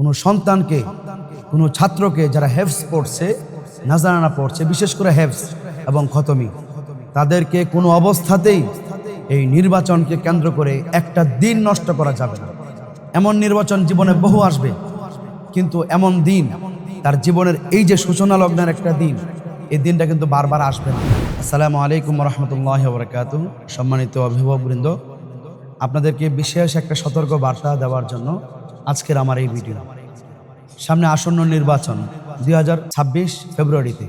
কোনো সন্তানকে, কোনো ছাত্রকে যারা হেফস পড়ছে, নাজারানা পড়ছে, বিশেষ করে হেফস এবং খতমি, তাদেরকে কোনো অবস্থাতেই এই নির্বাচনকে কেন্দ্র করে একটা দিন নষ্ট করা যাবে না। এমন নির্বাচন জীবনে বহু আসবে, কিন্তু এমন দিন, তার জীবনের এই যে সূচনা লগ্নের একটা দিন, এই দিনটা কিন্তু বারবার আসবে না। আসসালামু আলাইকুম রহমতুল্লাহ বরকাত সম্মানিত অভিভাবকবৃন্দ, আপনাদেরকে বিশেষ একটা সতর্ক বার্তা দেওয়ার জন্য আজকের আমার এই ভিডিও সামনে আসন্ন নির্বাচন দু হাজার ছাব্বিশ ফেব্রুয়ারিতে।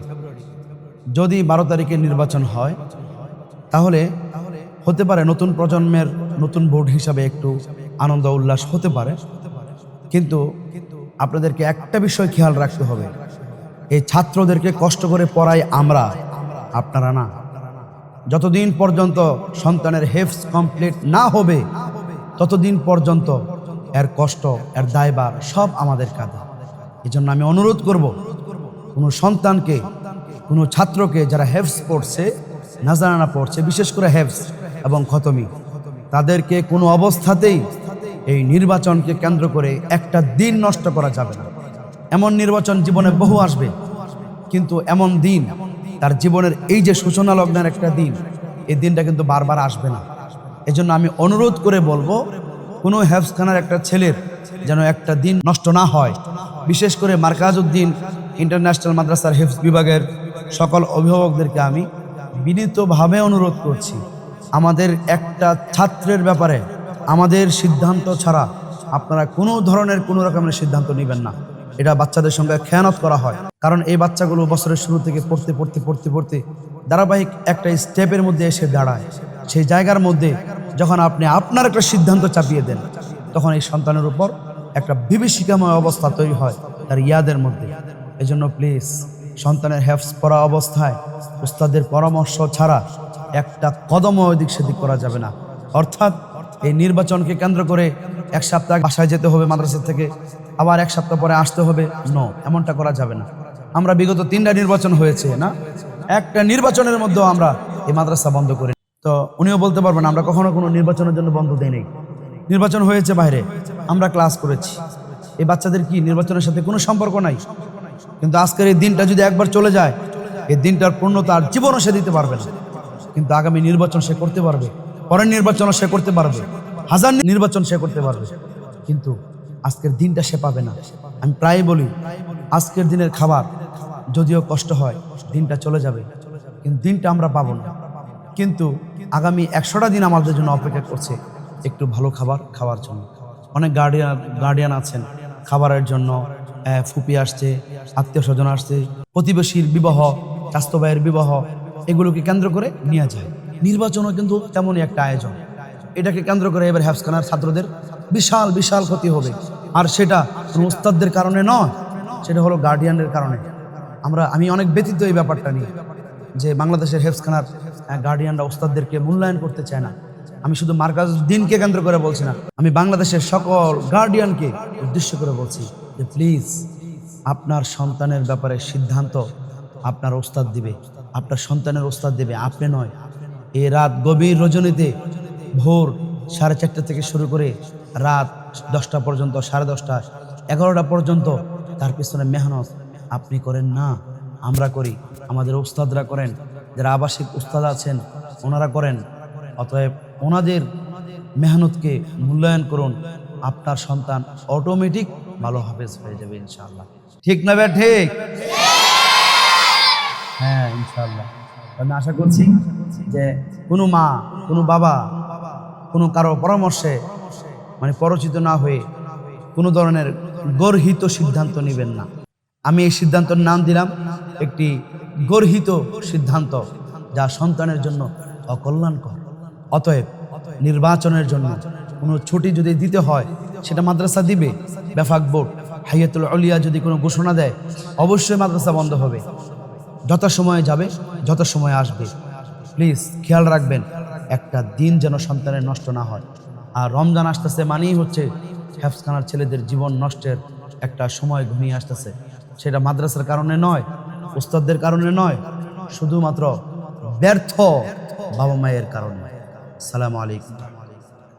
যদি বারো তারিখে নির্বাচন হয়, তাহলে হতে পারে নতুন প্রজন্মের নতুন ভোট হিসাবে একটু আনন্দ উল্লাস হতে পারে। কিন্তু আপনাদেরকে একটা বিষয় খেয়াল রাখতে হবে, এই ছাত্রদেরকে কষ্ট করে পড়াই আমরা, আপনারা না। যতদিন পর্যন্ত সন্তানের হেফস কমপ্লিট না হবে, ততদিন পর্যন্ত এর কষ্ট, এর দায়বার সব আমাদের কাঁধে। এই জন্য আমি অনুরোধ করব, কোনো সন্তানকে, কোনো ছাত্রকে যারা হেফস পড়ছে, নাজারানা পড়ছে, বিশেষ করে হেফস এবং খতমি, তাদেরকে কোনো অবস্থাতেই এই নির্বাচনকে কেন্দ্র করে একটা দিন নষ্ট করা যাবে না। এমন নির্বাচন জীবনে বহু আসবে, কিন্তু এমন দিন, তার জীবনের এই যে সূচনা লগ্নের একটা দিন, এই দিনটা কিন্তু বারবার আসবে না। এজন্য আমি অনুরোধ করে বলব কোনো হেফসখানার একটা ছেলের যেন একটা দিন নষ্ট না হয়। বিশেষ করে মার্কাজ উদ্দিন ইন্টারন্যাশনাল মাদ্রাসার হেফস বিভাগের সকল অভিভাবকদেরকে আমি বিনীতভাবে অনুরোধ করছি, আমাদের একটা ছাত্রের ব্যাপারে আমাদের সিদ্ধান্ত ছাড়া আপনারা কোনো ধরনের কোনো রকমের সিদ্ধান্ত নেবেন না। এটা বাচ্চাদের সঙ্গে খেয়ানত করা হয়। কারণ এই বাচ্চাগুলো বছরের শুরু থেকে পড়তে পড়তে পড়তে পড়তে ধারাবাহিক একটা স্টেপের মধ্যে এসে দাঁড়ায়। সেই জায়গার মধ্যে যখন আপনি আপনার একটা সিদ্ধান্ত চাপিয়ে দেন, তখন এই সন্তানের উপর একটা বিভীষিকাময় অবস্থা তৈরি হয় তার ইয়াদের মধ্যে। এজন্য প্লিজ সন্তানের হ্যাফস পড়া অবস্থায় উস্তাদের পরামর্শ ছাড়া একটা কদম ওদিক সেদিক করা যাবে না। অর্থাৎ এই নির্বাচনকে কেন্দ্র করে এক সপ্তাহ বাসায় যেতে হবে মাদ্রাসা থেকে, আবার এক সপ্তাহ পরে আসতে হবে। ন এমনটা করা যাবে না। আমরা বিগত তিনটা নির্বাচন হয়েছে, না? একটা নির্বাচনের মধ্যেও আমরা এই মাদ্রাসা বন্ধ করি তো উনিও বলতে পারবেন, আমরা কখনো কোনো নির্বাচনের জন্য বন্ধ দেই নাই নির্বাচন হয়েছে বাইরে, আমরা ক্লাস করেছি। এই বাচ্চাদের কি নির্বাচনের সাথে কোনো সম্পর্ক নাই? কিন্তু আজকের এই দিনটা যদি একবার চলে যায়, এই দিনটার পূর্ণতা আর জীবনও সে দিতে পারবে না। কিন্তু আগামী নির্বাচন সে করতে পারবে, পরের নির্বাচনও সে করতে পারবে, হাজার নির্বাচন সে করতে পারবে। কিন্তু আজকের দিনটা সে পাবে না। আমি প্রায় বলি, আজকের দিনের খাবার যদিও কষ্ট হয়, দিনটা চলে যাবে, কিন্তু দিনটা আমরা পাবো না। কিন্তু আগামী একশোটা দিন আমাদের জন্য অপেক্ষা করছে একটু ভালো খাবার খাওয়ার জন্য। অনেক গার্ডিয়ান গার্ডিয়ান আছেন খাবারের জন্য ফুপি আসছে, আত্মীয় স্বজন আসছে, প্রতিবেশীর বিবাহ, স্বাস্থ্য ভাইয়ের বিবাহ, এগুলোকে কেন্দ্র করে নিয়ে যায়। নির্বাচনও কিন্তু তেমনই একটা আয়োজন। এটাকে কেন্দ্র করে এবার হ্যাফসখানার ছাত্রদের বিশাল বিশাল ক্ষতি হবে। আর সেটা কোনো উস্তাদদের কারণে নয়, সেটা হলো গার্ডিয়ানের কারণে। আমরা, আমি অনেক ব্যতীত এই ব্যাপারটা নিয়ে যে বাংলাদেশের হেফসখানার গার্ডিয়ানরা ওস্তাদদেরকে মূল্যায়ন করতে চায় না। আমি শুধু মার্কাজ দিনকে কেন্দ্র করে বলছি না, আমি বাংলাদেশের সকল গার্ডিয়ানকে উদ্দেশ্য করে বলছি যে প্লিজ আপনার সন্তানের ব্যাপারে সিদ্ধান্ত আপনার ওস্তাদ দিবে। আপনার সন্তানের ওস্তাদ দেবে, আপনি নয়। এই রাত গভীর রজনীতে ভোর সাড়ে চারটা থেকে শুরু করে রাত দশটা পর্যন্ত, সাড়ে দশটা, এগারোটা পর্যন্ত তার পিছনে মেহনত আপনি করেন না। আমরা করি, আমাদের ওস্তাদরা করেন। যারা আবাসিক উস্তাদ আছেন, ওনারা করেন। অতএব ওনাদের মেহনতকে মূল্যায়ন করুন। আপনার সন্তান অটোমেটিক ভালো হাফেজ হয়ে যাবে ইনশাআল্লাহ। ঠিক না বে ঠিক? হ্যাঁ ইনশাল্লাহ আমি আশা করছি যে কোনো মা, কোনো বাবা, কোনো কারও পরামর্শে মানে পরিচিত না হয়ে কোনো ধরনের গর্হিত সিদ্ধান্ত নেবেন না। আমি এই সিদ্ধান্তের নাম দিলাম একটি গর্হিত সিদ্ধান্ত যা সন্তানের জন্য অকল্যাণকর। অতএব নির্বাচনের জন্য কোনো ছুটি যদি দিতে হয়, সেটা মাদ্রাসা দিবে। বেফাক বোর্ড, হাইয়াতুল অলিয়া যদি কোনো ঘোষণা দেয়, অবশ্যই মাদ্রাসা বন্ধ হবে। যত সময় যাবে যত সময় আসবে। প্লিজ খেয়াল রাখবেন, একটা দিন যেন সন্তানের নষ্ট না হয়। আর রমজান আসতেছে মানেই হচ্ছে হ্যাফসখানার ছেলেদের জীবন নষ্টের একটা সময় ঘনিয়ে আসতেছে। সেটা মাদ্রাসার কারণে নয় উস্তাদদের কারণে নয় শুধুমাত্র ব্যর্থ বাবা মায়ের কারণে। সালাম আলাইকুম।